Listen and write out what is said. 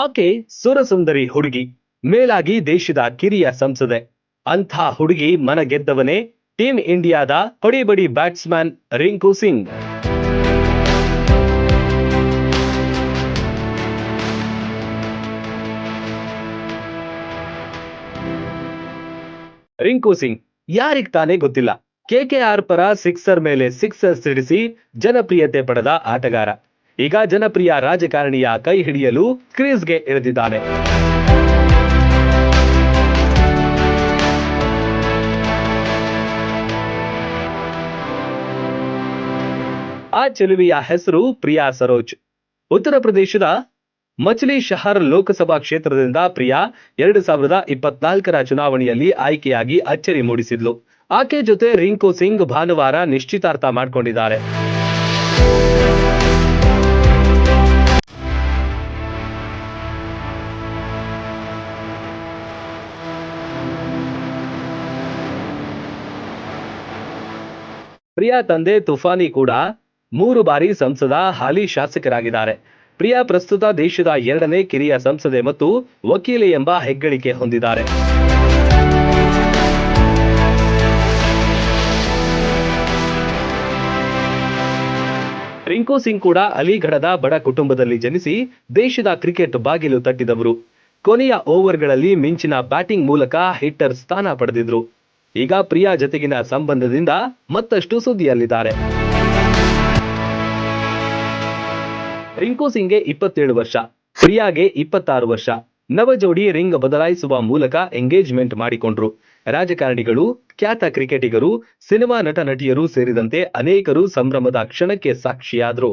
ಆಕೆ ಸುರಸುಂದರಿ ಹುಡುಗಿ, ಮೇಲಾಗಿ ದೇಶದ ಕಿರಿಯ ಸಂಸದೆ. ಅಂಥ ಹುಡುಗಿ ಮನ ಗೆದ್ದವನೇ ಟೀಮ್ ಇಂಡಿಯಾದ ಹೊಡಿಬಡಿ ಬ್ಯಾಟ್ಸ್ಮನ್ ರಿಂಕು ಸಿಂಗ್. ರಿಂಕು ಸಿಂಗ್, ಯಾರಿಗ್ ತಾನೇ ಗೊತ್ತಿಲ್ಲ. ಕೆಕೆಆರ್ ಪರ ಸಿಕ್ಸರ್ ಮೇಲೆ ಸಿಕ್ಸರ್ ಸಿಡಿಸಿ ಜನಪ್ರಿಯತೆ ಪಡೆದ ಆಟಗಾರ. ಈಗ ಜನಪ್ರಿಯ ರಾಜಕಾರಣಿಯ ಕೈ ಹಿಡಿಯಲು ಕ್ರೀಸ್ಗೆ ಇಳಿದಿದ್ದಾನೆ. ಆ ಚೆಲುವೆಯ ಹೆಸರು ಪ್ರಿಯಾ ಸರೋಜ್. ಉತ್ತರ ಪ್ರದೇಶದ ಮಚ್ಲಿ ಶಹರ್ ಲೋಕಸಭಾ ಕ್ಷೇತ್ರದಿಂದ ಪ್ರಿಯಾ ಎರಡು ಸಾವಿರದ ಇಪ್ಪತ್ನಾಲ್ಕರ ಚುನಾವಣೆಯಲ್ಲಿ ಆಯ್ಕೆಯಾಗಿ ಅಚ್ಚರಿ ಮೂಡಿಸಿದ್ಲು. ಆಕೆ ಜೊತೆ ರಿಂಕು ಸಿಂಗ್ ಭಾನುವಾರ ನಿಶ್ಚಿತಾರ್ಥ ಮಾಡ್ಕೊಂಡಿದ್ದಾರೆ. ಪ್ರಿಯಾ ತಂದೆ ತುಫಾನಿ ಕೂಡ ಮೂರು ಬಾರಿ ಸಂಸದ ಹಾಲಿ ಶಾಸಕರಾಗಿದ್ದಾರೆ. ಪ್ರಿಯಾ ಪ್ರಸ್ತುತ ದೇಶದ ಎರಡನೇ ಕಿರಿಯ ಸಂಸದೆ ಮತ್ತು ವಕೀಲೆ ಎಂಬ ಹೆಗ್ಗಳಿಕೆ ಹೊಂದಿದ್ದಾರೆ. ರಿಂಕು ಸಿಂಗ್ ಕೂಡ ಅಲಿಗಢದ ಬಡ ಕುಟುಂಬದಲ್ಲಿ ಜನಿಸಿ ದೇಶದ ಕ್ರಿಕೆಟ್ ಬಾಗಿಲು ತಟ್ಟಿದವರು. ಕೊನೆಯ ಓವರ್ಗಳಲ್ಲಿ ಮಿಂಚಿನ ಬ್ಯಾಟಿಂಗ್ ಮೂಲಕ ಹಿಟ್ಟರ್ ಸ್ಥಾನ ಪಡೆದಿದ್ರು. ಈಗ ಪ್ರಿಯಾ ಜತೆಗಿನ ಸಂಬಂಧದಿಂದ ಮತ್ತಷ್ಟು ಸುದ್ದಿಯಲ್ಲಿದ್ದಾರೆ. ರಿಂಕು ಸಿಂಗ್ಗೆ ಇಪ್ಪತ್ತೇಳು ವರ್ಷ, ಪ್ರಿಯಾಗೆ ಇಪ್ಪತ್ತಾರು ವರ್ಷ. ನವ ಜೋಡಿ ರಿಂಗ್ ಬದಲಾಯಿಸುವ ಮೂಲಕ ಎಂಗೇಜ್ಮೆಂಟ್ ಮಾಡಿಕೊಂಡ್ರು. ರಾಜಕಾರಣಿಗಳು, ಖ್ಯಾತ ಕ್ರಿಕೆಟಿಗರು, ಸಿನಿಮಾ ನಟ ನಟಿಯರು ಸೇರಿದಂತೆ ಅನೇಕರು ಸಂಭ್ರಮದ ಕ್ಷಣಕ್ಕೆ ಸಾಕ್ಷಿಯಾದ್ರು.